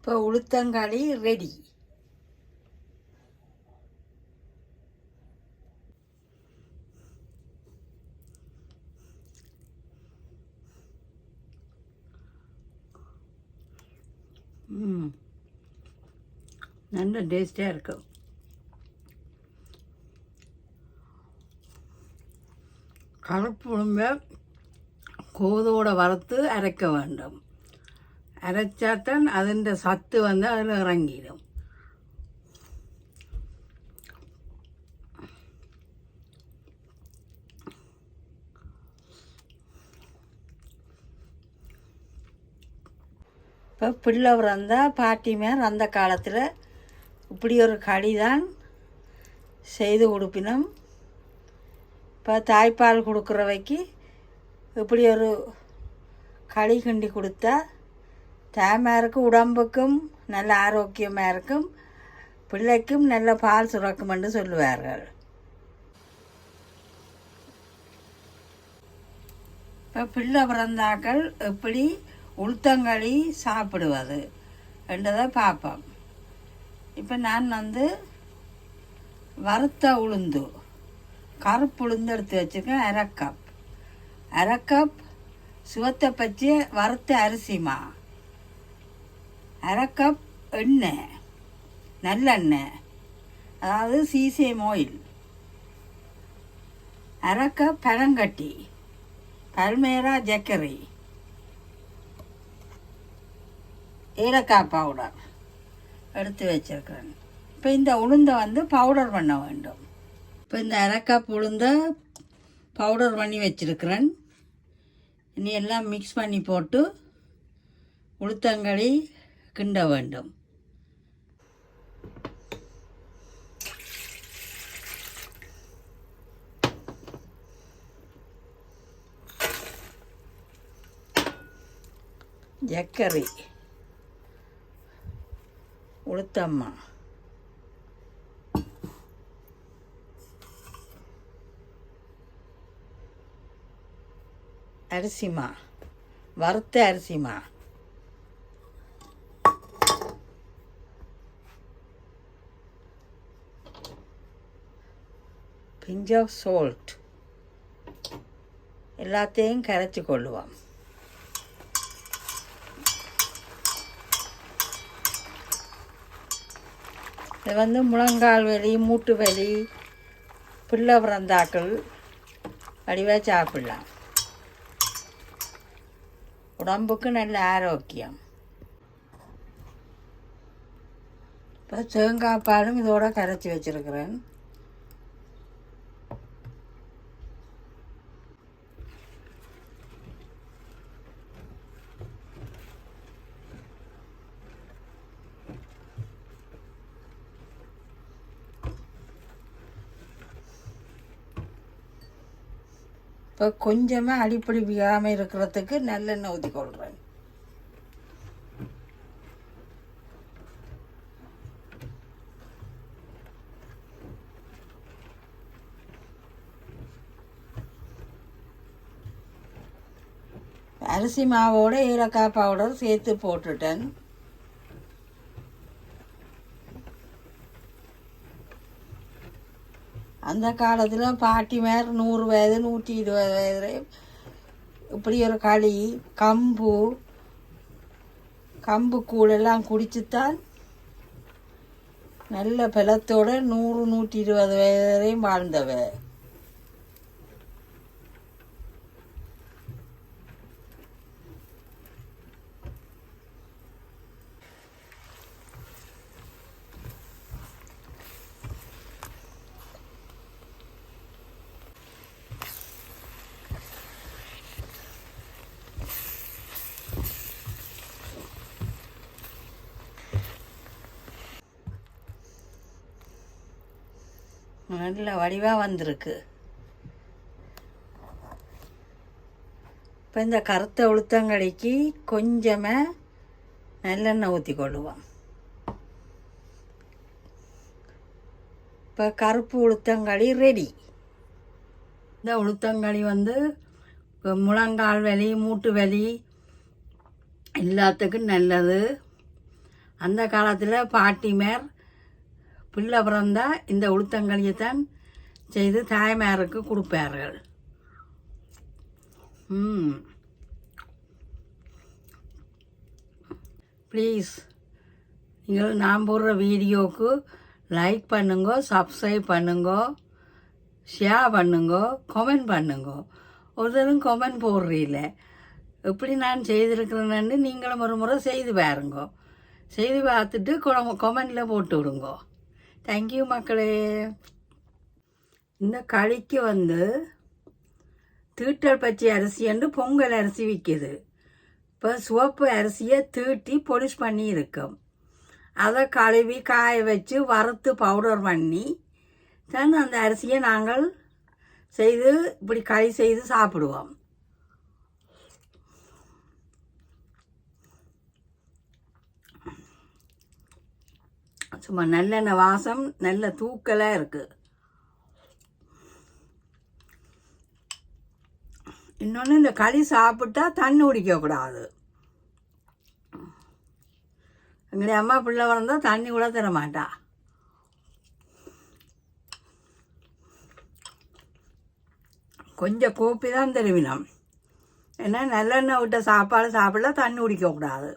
இப்போ உளுத்தங்களி ரெடி ம். நல்ல டேஸ்டியாக இருக்கும் கருப்பு உளும்பை கோதோட வறுத்து அரைக்க வேண்டும். அரைச்சாத்தான் அதன் சத்து வந்து அதில் இறங்கிடும். இப்போ பிள்ளை பிறந்தால் பாட்டிமார் அந்த காலத்தில் இப்படி ஒரு களி தான் செய்து கொடுப்பினோம் இப்போ தாய்ப்பால் கொடுக்குறவைக்கு இப்படி ஒரு களி கிண்டி கொடுத்தா தாய்மாருக்கு உடம்புக்கும் நல்ல ஆரோக்கியமாக இருக்கும். பிள்ளைக்கும் நல்ல பால் சுரக்கும் என்று சொல்லுவார்கள். இப்போ பிள்ளை பிறந்தாக்கள் எப்படி உளுத்தங்களி சாப்பிடுவது என்றதை பார்ப்போம். இப்போ நான் வந்து வறுத்த உளுந்து கருப்பு உளுந்து எடுத்து வச்சுருக்கேன் அரை கப் அரை கப் சுவத்தை பச்சை வறுத்த அரிசிமா? அரை கப் எண்ணெய் நல்லெண்ணெய் அதாவது சீசேம் ஆயில் அரை கப் பழங்கட்டி பல்மேரா ஜக்கரி ஏலக்காய் பவுடர் எடுத்து வச்சிருக்கிறேன். இப்போ இந்த உளுந்தை வந்து பவுடர் பண்ண வேண்டும். இப்போ இந்த அரைக்காய் உளுந்தை பவுடர் பண்ணி வச்சிருக்கிறேன். இனி எல்லாம் மிக்ஸ் பண்ணி போட்டு உளுத்தங்களி கிண்ட வேண்டும். ஜக்கரை. உளுத்தம்மா. அரிசிமா. வறுத்த அரிசிமா. பிஞ்ச் ஆஃப் சால்ட் எல்லாத்தையும் கரைச்சி கொள்ளுவோம். இது வந்து முழங்கால் வலி மூட்டு வலி பிள்ளை பிறந்தாக்கள் வடிவாக சாப்பிடலாம். உடம்புக்கு நல்ல ஆரோக்கியம். இப்போ தேங்காய் பாலும் இதோட கரைச்சி வச்சிருக்கிறேன். இப்போ கொஞ்சமாக அடிப்படி விழாமல் இருக்கிறதுக்கு நல்லெண்ணெய் ஊற்றி கொள்கிறேன் அரிசி மாவோட ஏலக்காய் பவுடர் சேர்த்து போட்டுட்டேன். அந்த காலத்தில் பாட்டி மேர் நூறு வயது நூற்றி இருபது வயது இப்படி ஒரு களி கம்பு கம்பு கூழெல்லாம் குடிச்சுத்தான் நல்ல பலத்தோட நூறு நூற்றி இருபது வயது வரையும் வாழ்ந்தவ. நல்ல வடிவாக வந்திருக்கு. இப்போ இந்த கருத்த உளுத்தங்கடிக்கு கொஞ்சமாக நல்லெண்ணெய் ஊற்றி கொள்ளுவோம். இப்போ கருப்பு உளுத்தங்களி ரெடி இந்த உளுத்தங்களி வந்து முழங்கால் வலி மூட்டு வலி எல்லாத்துக்கும் நல்லது. அந்த காலத்தில் பாட்டிமார் பிள்ளை பிறந்தால் இந்த உளுத்தங்களியை தான் செய்து தாய்மாருக்கு கொடுப்பார்கள். ம். ப்ளீஸ் நீங்கள் நான் போடுற வீடியோவுக்கு லைக் பண்ணுங்க சப்ஸ்கிரைப் பண்ணுங்க ஷேர் பண்ணுங்க கமெண்ட் பண்ணுங்க. ஒருத்தரும் கமெண்ட் போடுறீல்ல எப்படி நான் செய்திருக்கிறேன்னு நீங்களும் ஒரு முறை செய்து பாருங்க. செய்து பார்த்துட்டு கொமெண்டில் போட்டு விடுங்க. தேங்க்யூ மக்களே. இந்த களிக்கு வந்து தீட்டல் பச்சை அரிசி என்று பொங்கல் அரிசி விற்கிது. இப்போ சிவப்பு அரிசியை தீட்டி பொலிஷ் பண்ணி இருக்கும். அதை கழுவி காய வச்சு வறுத்து பவுடர் பண்ணி தான் அந்த அரிசியை நாங்கள் செய்து இப்படி களி செய்து சாப்பிடுவோம். சும்மா நல்லெண்ணெய் வாசம் நல்ல தூக்கலாக இருக்குது இன்னொன்று இந்த களி சாப்பிட்டா தண்ணி குடிக்கக்கூடாது எங்களுடைய அம்மா பிள்ளை வளர்ந்தால் தண்ணி கூட தர மாட்டா. கொஞ்சம் கோப்பி தான் தெரிவினோம். ஏன்னா நல்லெண்ணெய் விட்ட சாப்பாடு சாப்பிடலாம் தண்ணி குடிக்கக்கூடாது